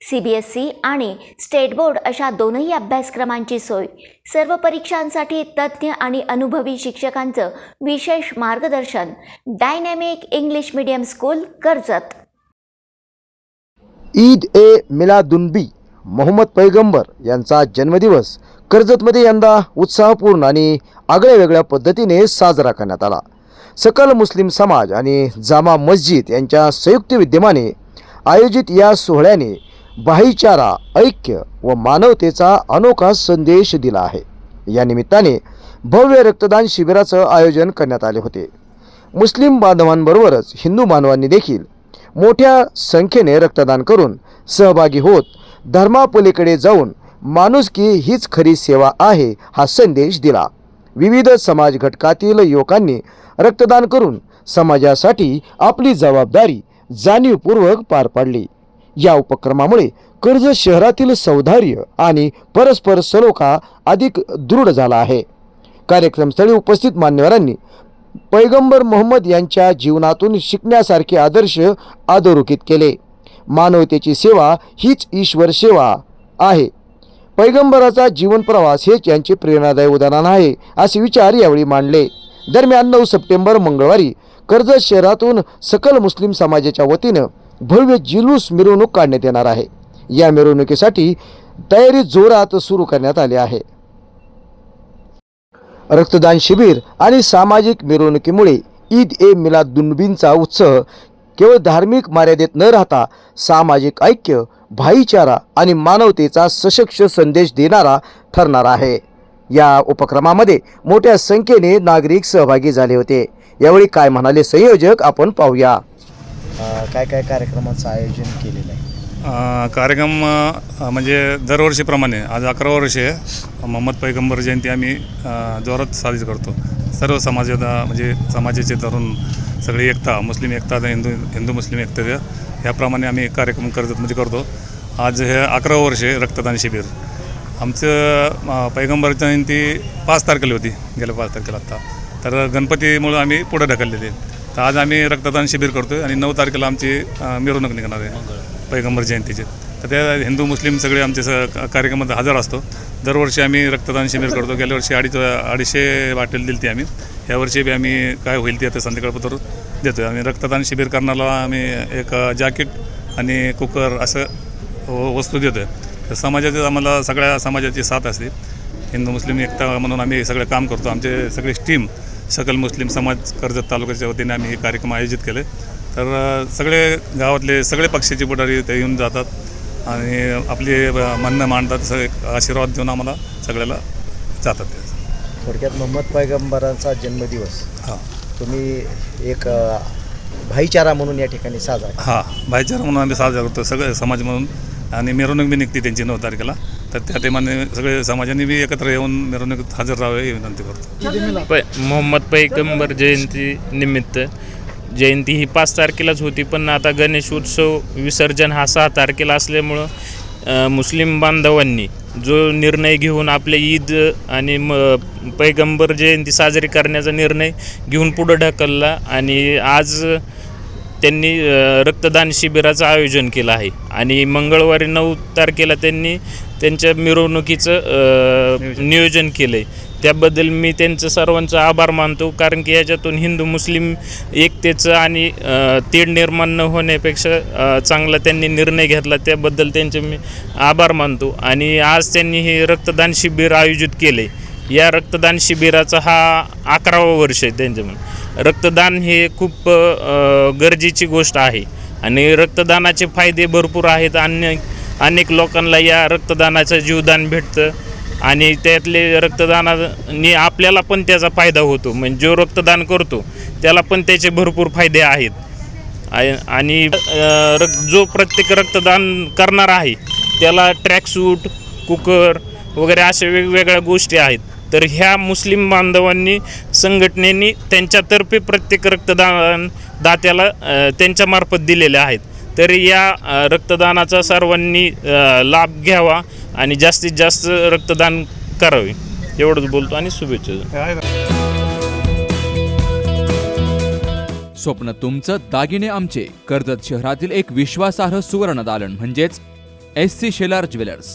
C B S E आणि state board अशा दोनही अभ्यासक्रमांची सोय. सर्व परीक्षांसाठी तज्ज्ञ आणि अनुभवी शिक्षकांचं विशेष मार्गदर्शन. Dynamic English medium school Karjat. Eid e Miladunnabi Mohammed पैगंबर यांचा जन्मदिवस कर्जतमध्ये यंदा उत्साहपूर्ण आणि आगळ्या वेगळ्या पद्धतीने साजरा करण्यात आला. सकल मुस्लिम समाज आणि जामा मस्जिद यांच्या संयुक्त विद्यमाने आयोजित या सोहळ्याने भाईचारा ऐक्य व मानवतेचा अनोखा संदेश दिला आहे. या निमित्ताने भव्य रक्तदान शिबिराचं आयोजन करण्यात आले होते. मुस्लिम बांधवांबरोबरच हिंदू बांधवांनी देखील मोठ्या संख्येने रक्तदान करून सहभागी होत धर्मापलीकडे जाऊन माणुसकी हीच खरी सेवा आहे हा संदेश दिला. विविध समाज घटकातील युवकांनी रक्तदान करून समाजासाठी आपली जबाबदारी जाणीवपूर्वक पार पाडली. या उपक्रमामुळे कर्ज शहरातील सौंदर्य आणि परस्पर सलोखा अधिक दृढ झाला आहे. कार्यक्रमस्थळी उपस्थित मान्यवरांनी पैगंबर मोहम्मद यांच्या जीवनातून शिकण्यासारखे आदर्श अधोरेखित केले. मानवतेची सेवा हीच ईश्वर सेवा आहे. पैगंबराचा जीवन प्रवास हेच यांचे प्रेरणादायी उदाहरण आहे असे विचार यावेळी मांडले. दरम्यान नऊ सप्टेंबर मंगळवारी कर्जत शहरातून सकल मुस्लिम समाजाच्या वतीनं भव्य जुलूस मिरवणूक काढण्यात येणार आहे. या मिरवणुकीसाठी तयारी जोरात सुरू करण्यात आली आहे. रक्तदान शिबिर आणि सामाजिक मिरवणुकीमुळे ईद ए मिलादुन्नबींचा उत्सव केवळ धार्मिक मर्यादेत न राहता सामाजिक ऐक्य भाईचारा आणि मानवतेचा सशक्त संदेश देणारा ठरणार आहे. या उपक्रमामध्ये मोठ्या संख्येने नागरिक सहभागी झाले होते. यावेळी काय म्हणाले संयोजक आपण पाहूया. काय काय कार्यक्रमाचं आयोजन केलेलं आहे? कार्यक्रम म्हणजे दरवर्षीप्रमाणे आज अकरा वर्षे आहे. मोहम्मद पैगंबर जयंती आम्ही जोरात साजरी करतो. सर्व समाजाचा म्हणजे समाजाचे तरुण सगळी एकता मुस्लिम एकता हिंदू हिंदू मुस्लिम एकता ह्याप्रमाणे आम्ही कार्यक्रम कर्जतमध्ये म्हणजे करतो. आज हे अकरा वर्षे रक्तदान शिबिर. आमचं पैगंबर जयंती पाच तारखेला होती गेल्या पाच तारखेला आत्ता तर गणपतीमुळं आम्ही पुढे ढकललेले तर आज आम्ही रक्तदान शिबिर करतो आहे आणि नऊ तारखेला आमची मिरवणूक निघणार आहे. पैगंबर जयंतीचे. तर त्या हिंदू मुस्लिम सगळे आमचे स कार्यक्रमात हजर असतो. दरवर्षी आम्ही रक्तदान शिबिर करतो. गेल्या वर्षी अडीच अडीचशे वाटेल दिली ती आम्ही. यावर्षी बी आम्ही काय होईल ते आता संध्याकाळपत्र देतो आहे आणि रक्तदान शिबिर करण्याला आम्ही एक जॅकेट आणि कुकर असं वस्तू देतो आहे तर समाजाचे आम्हाला सगळ्या समाजाची साथ असते. हिंदू मुस्लिम एकता म्हणून आम्ही सगळं काम करतो. आमचे सगळे स्टीम सकल मुस्लिम समाज कर्जत तालुक्याच्या वतीने आम्ही हे कार्यक्रम आयोजित केले. तर सगळे गावातले सगळे पक्षाचे पुढारी ते येऊन जातात आणि आपले म्हणणं मांडतात सगळे आशीर्वाद देऊन आम्हाला सगळ्याला जातात ते. थोडक्यात मोहम्मद पैगंबरांचा जन्मदिवस. हां. तुम्ही एक भाईचारा म्हणून या ठिकाणी साजरा हां भाईचारा म्हणून आम्ही साजरा करतो सगळे समाज म्हणून. आणि मिरवणूक बी निघते त्यांची नऊ तारखेला. तर त्या टायमाने सगळे समाजाने बी एकत्र येऊन मिरवणुकीत हजर राहावे ही विनंती करतो. पै मोहम्मद पैगंबर जयंती निमित्त. जयंती ही पाच तारखेलाच होती पण आता गणेश उत्सव विसर्जन हा सहा तारखेला असल्यामुळं मुस्लिम बांधवांनी जो निर्णय घेऊन आपले ईद आणि म पैगंबर जयंती साजरी करण्याचा निर्णय घेऊन पुढं ढकलला आणि आज त्यांनी रक्तदान शिबिराचं आयोजन केलं आहे. आणि मंगळवारी नऊ तारखेला त्यांनी त्यांच्या मिरवणुकीचं नियोजन. केलं आहे त्याबद्दल मी त्यांचं सर्वांचं आभार मानतो कारण की याच्यातून हिंदू मुस्लिम एकतेचं आणि तेढ निर्माण न होण्यापेक्षा चांगला त्यांनी निर्णय घेतला त्याबद्दल त्यांचे मी आभार मानतो. आणि आज त्यांनी हे रक्तदान शिबिर आयोजित केले या रक्तदान शिबिराचा हा अकरावा वर्ष आहे त्यांच्या म्हणून रक्तदान हे खूप गरजेची गोष्ट आहे. आणि रक्तदानाचे फायदे भरपूर आहेत. अनेक अनेक लोकांना या रक्तदानाचं जीवदान भेटतं. आणि त्यातले रक्तदानाने आपल्याला पण त्याचा फायदा होतो. म्हणजे जो रक्तदान करतो त्याला पण त्याचे भरपूर फायदे आहेत. आणि अ, जो प्रत्येक रक्तदान करणार आहे त्याला ट्रॅकसूट कुकर वगैरे अशा वेगवेगळ्या गोष्टी आहेत. तर ह्या मुस्लिम बांधवांनी संघटनेनी त्यांच्यातर्फे प्रत्येक रक्तदान दात्याला त्यांच्यामार्फत दिलेल्या आहेत. तर या रक्तदानाचा सर्वांनी लाभ घ्यावा आणि जास्तीत जास्त रक्तदान करावे. एवढंच बोलतो आणि शुभेच्छा स्वप्न तुमचं दागिने आमचे. कर्जत शहरातील एक विश्वासार्ह सुवर्ण दालन म्हणजेच एस सी शेलार ज्वेलर्स.